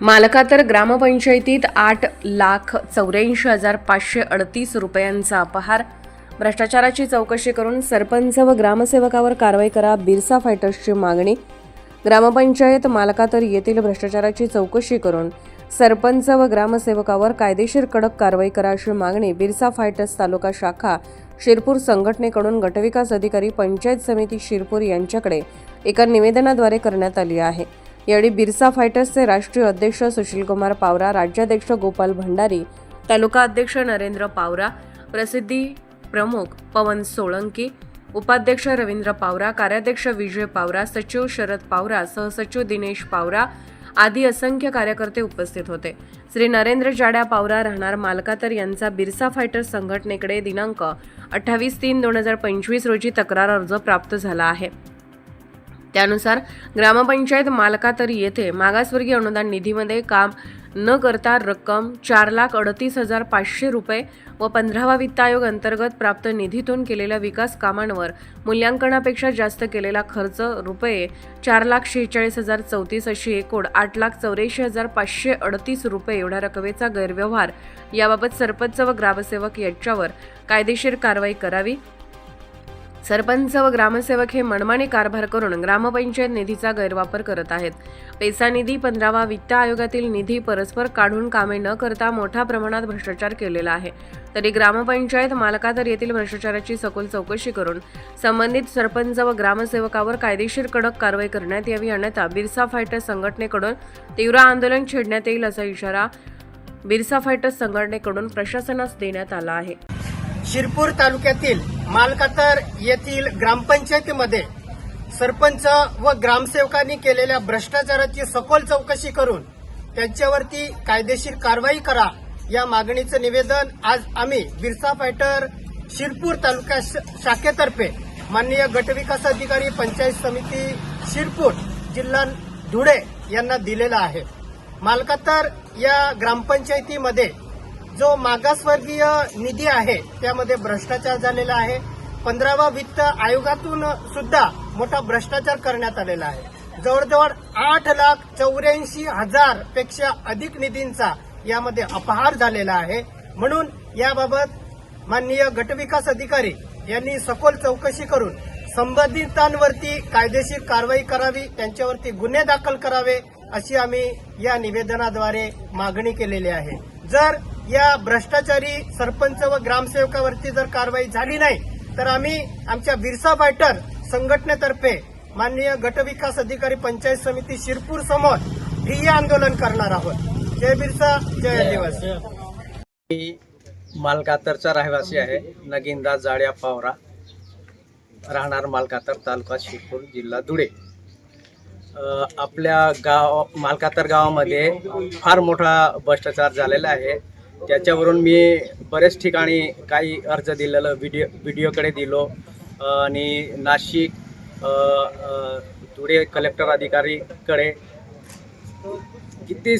मालकातर ग्रामपंचायतीत आठ लाख चौऱ्याऐंशी हजार पाचशे अडतीस रुपयांचा अपहार. भ्रष्टाचाराची चौकशी करून सरपंच व ग्रामसेवकावर कारवाई करा बिरसा फायटर्सची मागणी. ग्रामपंचायत मालकातर येथील भ्रष्टाचाराची चौकशी करून सरपंच व ग्रामसेवकावर कायदेशीर कडक कारवाई करा अशी मागणी बिरसा फायटर्स तालुका शाखा शिरपूर संघटनेकडून गटविकास अधिकारी पंचायत समिती शिरपूर यांच्याकडे एका निवेदनाद्वारे करण्यात आली आहे. यावेळी बिरसा फायटर्सचे राष्ट्रीय अध्यक्ष सुशीलकुमार पावरा राज्याध्यक्ष गोपाल भंडारी तालुका अध्यक्ष नरेंद्र पावरा प्रसिद्धी प्रमुख पवन सोळंकी उपाध्यक्ष रवींद्र पावरा कार्याध्यक्ष विजय पावरा सचिव शरद पावरा सहसचिव दिनेश पावरा आदी असंख्य कार्यकर्ते उपस्थित होते. श्री नरेंद्र जाड्या पावरा राहणार मालकातर यांचा बिरसा फायटर्स संघटनेकडे दिनांक अठ्ठावीस तीन दोन हजार पंचवीस रोजी तक्रार अर्ज प्राप्त झाला आहे. त्यानुसार ग्रामपंचायत मालकातरी येथे मागासवर्गीय अनुदान निधीमध्ये काम न करता रक्कम चार लाख अडतीस हजार पाचशे रुपये व पंधरावा वित्त आयोग अंतर्गत प्राप्त निधीतून केलेल्या विकास कामांवर मूल्यांकनापेक्षा जास्त केलेला खर्च रुपये चार लाख शेहेचाळीस हजार चौतीस अशी एकूण आठ लाख चौऱ्याऐंशी हजार पाचशे अडतीस रुपये एवढ्या रकमेचा गैरव्यवहार. याबाबत सरपंच व ग्रामसेवक यांच्यावर कायदेशीर कारवाई करावी. सरपंच व ग्रामसेवक हे मनमानी कारभार करून ग्रामपंचायत निधीचा गैरवापर करत आहेत. पैसा निधी पंधरावा वित्त आयोगातील निधी परस्पर काढून कामे न करता मोठ्या प्रमाणात भ्रष्टाचार केलेला आहे. तरी ग्रामपंचायत मालकातर येथील भ्रष्टाचाराची सखोल चौकशी करून संबंधित सरपंच व ग्रामसेवकावर कायदेशीर कडक कारवाई करण्यात यावी अन्यथा बिरसा फायटर्स संघटनेकडून तीव्र आंदोलन छेडण्यात येईल असा इशारा बिरसा फायटर्स संघटनेकडून प्रशासनास देण्यात आला आहे. शिरपूर तालुक्यातील मालकातर येथील ग्रामपंचायतीमध्ये सरपंच व ग्रामसेवकांनी केलेल्या भ्रष्टाचाराची सखोल चौकशी करून त्यांच्यावरती कायदेशीर कारवाई करा या मागणीचं निवेदन आज आम्ही बिरसा फायटर शिरपूर तालुका श- शाखेतर्फे माननीय गटविकास अधिकारी पंचायत समिती शिरपूर जिल्हा धुळे यांना दिलेला आहे. मालकातर या ग्रामपंचायतीमध्ये जो मागासवर्गीय निधी आहे त्यामध्ये भ्रष्टाचार झालेला आहे. पंधरावा वित्त आयोगातून सुद्धा मोठा भ्रष्टाचार करण्यात आलेला आहे. जवळजवळ आठ लाख चौऱ्याऐंशी हजारपेक्षा अधिक निधींचा यामध्ये अपहार झालेला आहे. म्हणून याबाबत माननीय गटविकास अधिकारी यांनी सखोल चौकशी करून संबंधितांवरती कायदेशीर कारवाई करावी त्यांच्यावरती गुन्हे दाखल करावे अशी आम्ही या निवेदनाद्वारे मागणी केलेली आहे. जर या भ्रष्टाचारी सरपंच व ग्रामसेवकावरती जर कारवाई झाली नाही तर आम्ही आमच्या बिरसा फायटर संघटनेतर्फे माननीय गटविकास अधिकारी पंचायत समिती शिरपूर समोर ठिय्या आंदोलन करणार आहोत. जय बिरसा जय दिवस मी मालकातरचा रहिवासी आहे. नगिनदास जाड्या पावरा राहणार मालकातर तालुका शिरपूर जिल्हा धुळे. आपल्या गाव मालकातर गावामध्ये फार मोठा भ्रष्टाचार झालेला आहे. त्याच्यावरून मी बरेच ठिकाणी काही अर्ज दिलेलं व्हिडिओ व्हिडिओकडे दिलो. आणि नाशिक धुळे कलेक्टर अधिकारीकडे किती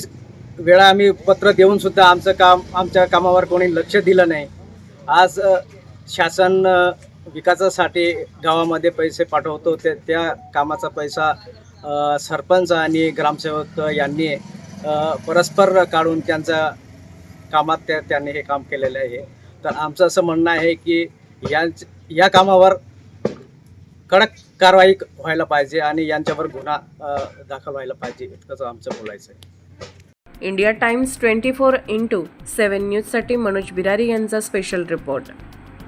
वेळा आम्ही पत्र देऊनसुद्धा आमचं काम आमच्या कामावर कोणी लक्ष दिलं नाही. आज शासन विकासासाठी गावामध्ये पैसे पाठवतो ते त्या कामाचा पैसा सरपंच आणि ग्रामसेवक यांनी परस्पर काढून त्यांचा कामात त्या त्यांनी हे काम केलेलं आहे. तर आमचं असं म्हणणं आहे की या या कामावर कडक कारवाई व्हायला पाहिजे आणि यांच्यावर गुन्हा दाखल व्हायला पाहिजे इतकंच आमचं बोलायचं आहे. India Times twenty four into seven न्यूजसाठी मनोज बिरारी यांचा स्पेशल रिपोर्ट.